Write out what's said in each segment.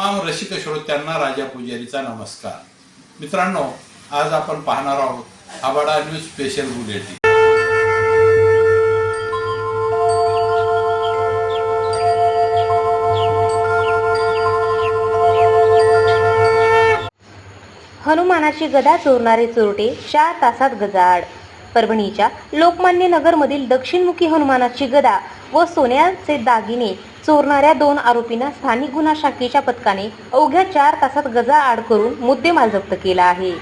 तमाम रसिक श्रोत्यांना राजा पुजारीचा नमस्कार. मित्रांनो आज आपण पाहणार आहोत आबाडा न्यूज स्पेशल बुलेटिन. हनुमानाची गदा चोरणारे चोरटे चार तासात गजाआड. परभणीच्या लोकमान्य नगरमधील दक्षिणमुखी हनुमानाची गदा व सोन्याचे दागिने चोरणाऱ्या दोन आरोपींना स्थानिक गुन्हा शाखेच्या पथकाने अवघ्या चार तासात गजा आड करून मुद्देमाल जप्त केला आहे.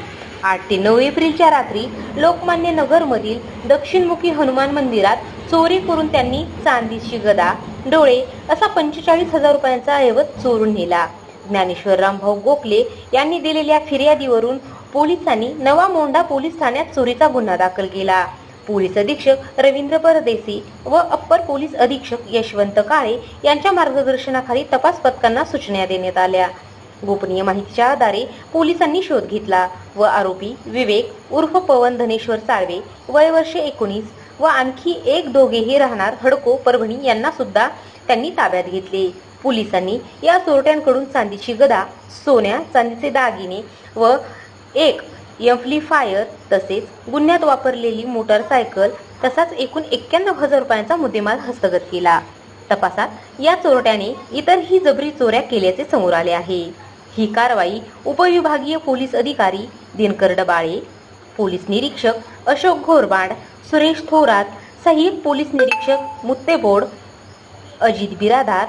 आठ ते नऊ एप्रिलच्या रात्री लोकमान्य नगरमधील दक्षिणमुखी हनुमान मंदिरात चोरी करून त्यांनी चांदीची गदा डोळे असा पंचेचाळीस हजार रुपयांचा ऐवज चोरून नेला. ज्ञानेश्वर रामभाऊ गोखले यांनी दिलेल्या फिर्यादीवरून पोलिसांनी नवा मोंढा पोलीस ठाण्यात चोरीचा गुन्हा दाखल केला. पोलीस अधीक्षक रवींद्र परदेसी व अप्पर पोलीस अधीक्षक यशवंत काळे यांच्या मार्गदर्शनाखाली तपास पथकांना सूचना देण्यात आल्या. गोपनीय माहितीच्या आधारे पोलिसांनी शोध घेतला व आरोपी विवेक उर्फ पवन धनेश्वर साळवे वय वर्ष एकोणीस व आणखी एक दोघेही राहणार हडको परभणी यांना सुद्धा त्यांनी ताब्यात घेतले. पोलिसांनी या चोरट्यांकडून चांदीची गदा सोन्या चांदीचे दागिने व एक एम्प्लिफायर तसेच गुन्ह्यात वापरलेली मोटारसायकल तसाच एकूण एक्क्याण्णव हजार रुपयांचा मुद्देमाल हस्तगत केला तपासात या चोरट्याने इतरही जबरी चोऱ्या केल्याचे समोर आले आहे ही कारवाई उपविभागीय पोलीस अधिकारी दिनकर डबाळे पोलीस निरीक्षक अशोक घोरबाड सुरेश थोरात सहाय्यक पोलीस निरीक्षक मुत्तेबोड अजित बिरादार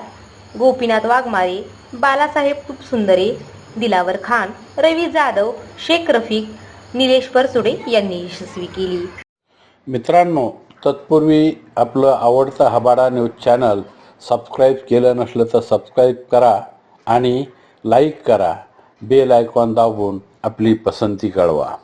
गोपीनाथ वाघमारे बालासाहेब सुंदरे दिलावर खान रवी जाधव शेख रफिक निलेश परसुडे यांनी यशस्वी केली. मित्रांनो तत्पूर्वी आपलं आवडतं हबाडा न्यूज चॅनल सबस्क्राईब केलं नसलं तर सबस्क्राईब करा आणि लाईक करा. बेल आयकॉन दाबून आपली पसंती कळवा.